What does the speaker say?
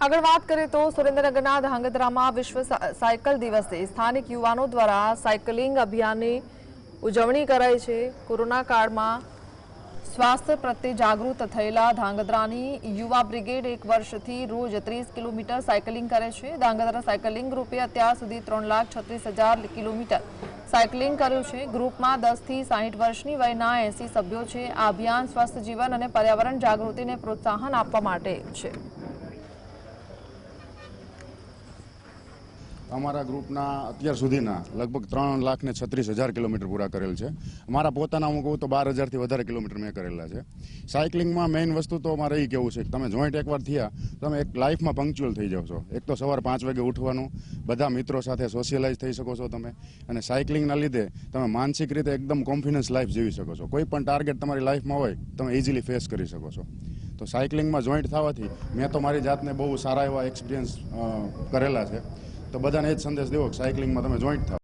આગળ વાત કરીએ તો સુરેન્દ્રનગરના ધાંગધ્રામાં વિશ્વ સાયકલ દિવસે સ્થાનિક યુવાનો દ્વારા સાયકલિંગ અભિયાનની ઉજવણી કરાઈ છે. કોરોના કાળમાં સ્વાસ્થ્ય પ્રત્યે જાગૃત થયેલા ધાંગધ્રાની યુવા બ્રિગેડ એક વર્ષથી રોજ ત્રીસ કિલોમીટર સાયકલિંગ કરે છે. ધાંગધ્રા સાયકલિંગ ગ્રુપે અત્યાર સુધી ત્રણ લાખ છત્રીસ હજાર કિલોમીટર સાયકલિંગ કર્યું છે. ગ્રુપમાં દસથી સાહીઠ વર્ષની વયના એસી સભ્યો છે. આ અભિયાન સ્વસ્થ જીવન અને પર્યાવરણ જાગૃતિને પ્રોત્સાહન આપવા માટે છે. અમારા ગ્રુપના અત્યાર સુધીના લગભગ ત્રણ લાખ ને છત્રીસ હજાર કિલોમીટર પૂરા કરેલ છે. મારા પોતાના હું કહું તો બાર હજારથી વધારે કિલોમીટર મેં કરેલા છે. સાયકલિંગમાં મેઇન વસ્તુ તો મારે એ કહેવું છે કે તમે જોઈન્ટ એકવાર થયા, તમે એક લાઈફમાં પંક્ચ્યુઅલ થઈ જાવ છો. એક તો સવાર પાંચ વાગે ઉઠવાનું, બધા મિત્રો સાથે સોશિયલાઇઝ થઈ શકો છો તમે. અને સાયકલિંગના લીધે તમે માનસિક રીતે એકદમ કોન્ફિડન્સ લાઈફ જીવી શકો છો. કોઈ પણ ટાર્ગેટ તમારી લાઈફમાં હોય, તમે ઇઝીલી ફેસ કરી શકો છો. તો સાયકલિંગમાં જોઈન્ટ થવાથી મેં તો મારી જાતને બહુ સારા એવા એક્સપિરિયન્સ કરેલા છે. તો બધાને એ જ સંદેશ દેવો કે સાયકલિંગમાં તમે જોઈન્ટ થાવ.